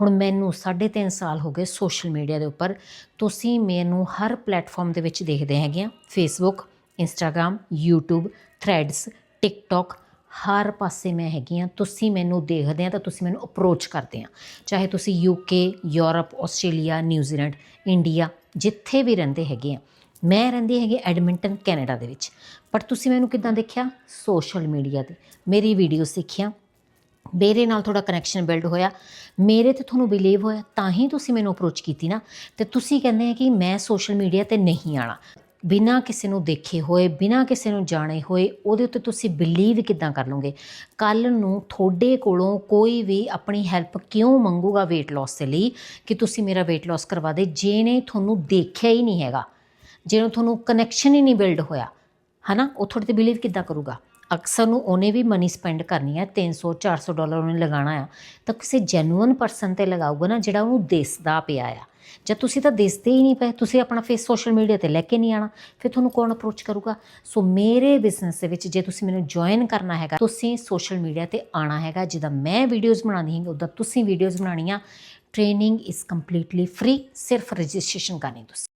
ਹੁਣ ਮੈਨੂੰ 3.5 ਸਾਲ ਹੋ ਗਏ ਸੋਸ਼ਲ ਮੀਡੀਆ ਦੇ ਉੱਪਰ। ਤੁਸੀਂ ਮੈਨੂੰ ਹਰ ਪਲੇਟਫਾਰਮ ਦੇ ਵਿੱਚ ਦੇਖਦੇ ਹੈਗੇ ਆ। Facebook Instagram YouTube Threads TikTok ਹਰ ਪਾਸੇ ਮੈਂ ਹੈਗੀ ਆ। ਤੁਸੀਂ ਮੈਨੂੰ ਦੇਖਦੇ ਆ ਤਾਂ ਤੁਸੀਂ ਮੈਨੂੰ ਅਪਰੋਚ ਕਰਦੇ ਆ। ਚਾਹੇ ਤੁਸੀਂ UK Europe Australia New Zealand India ਜਿੱਥੇ ਵੀ ਰਹਿੰਦੇ ਹੈਗੇ ਆ। ਮੈਂ ਰਹਿੰਦੀ ਹੈਗੀ ਐਡਮਿੰਟਨ ਕੈਨੇਡਾ ਦੇ ਵਿੱਚ। ਪਰ ਤੁਸੀਂ ਮੈਨੂੰ ਕਿੱਦਾਂ ਦੇਖਿਆ? ਸੋਸ਼ਲ ਮੀਡੀਆ ਤੇ। ਮੇਰੀ ਵੀਡੀਓ ਸਿੱਖਿਆ। ਮੇਰੇ ਨਾਲ ਤੁਹਾਡਾ ਕਨੈਕਸ਼ਨ ਬਿਲਡ ਹੋਇਆ। ਮੇਰੇ ਤੇ ਤੁਹਾਨੂੰ ਬਿਲੀਵ ਹੋਇਆ, ਤਾਂ ਹੀ ਤੁਸੀਂ ਮੈਨੂੰ ਅਪਰੋਚ ਕੀਤੀ ਨਾ। ਤੇ ਤੁਸੀਂ ਕਹਿੰਦੇ ਆ ਕਿ ਮੈਂ ਸੋਸ਼ਲ ਮੀਡੀਆ ਤੇ ਨਹੀਂ ਆਣਾ। ਬਿਨਾਂ ਕਿਸੇ ਨੂੰ ਦੇਖੇ ਹੋਏ, ਬਿਨਾਂ ਕਿਸੇ ਨੂੰ ਜਾਣੇ ਹੋਏ, ਉਹਦੇ ਉੱਤੇ ਤੁਸੀਂ ਬਿਲੀਵ ਕਿੱਦਾਂ ਕਰ ਲਓਗੇ? ਕੱਲ ਨੂੰ ਤੁਹਾਡੇ ਕੋਲੋਂ ਕੋਈ ਵੀ ਆਪਣੀ ਹੈਲਪ ਕਿਉਂ ਮੰਗੂਗਾ weight loss ਦੇ ਲਈ ਕਿ ਤੁਸੀਂ ਮੇਰਾ weight loss ਕਰਵਾ ਦੇ, ਜਿਹਨੇ ਤੁਹਾਨੂੰ ਦੇਖਿਆ ਹੀ ਨਹੀਂ ਹੈਗਾ। ਜਿਹਨੂੰ ਤੁਹਾਨੂੰ ਕਨੈਕਸ਼ਨ ਹੀ ਨਹੀਂ ਬਿਲਡ ਹੋਇਆ। ਹਨਾ? ਉਹ ਤੁਹਾਡੇ ਤੇ ਬਿਲੀਵ ਕਿੱਦਾਂ ਕਰੂਗਾ? ਅਕਸਰ ਨੂੰ ਉਹਨੇ ਵੀ ਮਨੀ ਸਪੈਂਡ ਕਰਨੀ ਹੈ 300 400 ਡਾਲਰ ਉਹਨੇ ਲਗਾਉਣਾ ਆ, ਤਾਂ ਕਿਸੇ ਜੈਨੂਇਨ ਪਰਸਨ ਤੇ ਲਗਾਊਗਾ ਨਾ ਜਿਹੜਾ ਉਹਨੂੰ ਦੇਸਦਾ ਪਿਆ ਆ। ਜਦ ਤੁਸੀਂ ਤਾਂ ਦਿਸਦੇ ਹੀ ਨਹੀਂ ਪਏ, ਤੁਸੀਂ ਆਪਣਾ ਫੇਸ ਸੋਸ਼ਲ ਮੀਡੀਆ ਤੇ ਲੈ ਕੇ ਨਹੀਂ ਆਣਾ ਫਿਰ ਤੁਹਾਨੂੰ ਕੌਣ ਅਪਰੋਚ ਕਰੂਗਾ? ਸੋ ਮੇਰੇ ਬਿਜ਼ਨਸ ਦੇ ਵਿੱਚ ਜੇ ਤੁਸੀਂ ਮੈਨੂੰ ਜੁਆਇਨ ਕਰਨਾ ਹੈਗਾ, ਤੁਸੀਂ ਸੋਸ਼ਲ ਮੀਡੀਆ ਤੇ ਆਣਾ ਹੈਗਾ, ਜਿੱਦਾਂ ਮੈਂ ਵੀਡੀਓਜ਼ ਬਣਾਉਂਦੀ ਹਾਂ ਉਦਾਂ ਤੁਸੀਂ ਵੀਡੀਓਜ਼ ਬਣਾਉਣੀਆਂ ਟ੍ਰੇਨਿੰਗ ਇਜ਼ ਕੰਪਲੀਟਲੀ ਫ੍ਰੀ ਸਿਰਫ ਰਜਿਸਟ੍ਰੇਸ਼ਨ ਕਰਨੀ ਤੁਸੀਂ।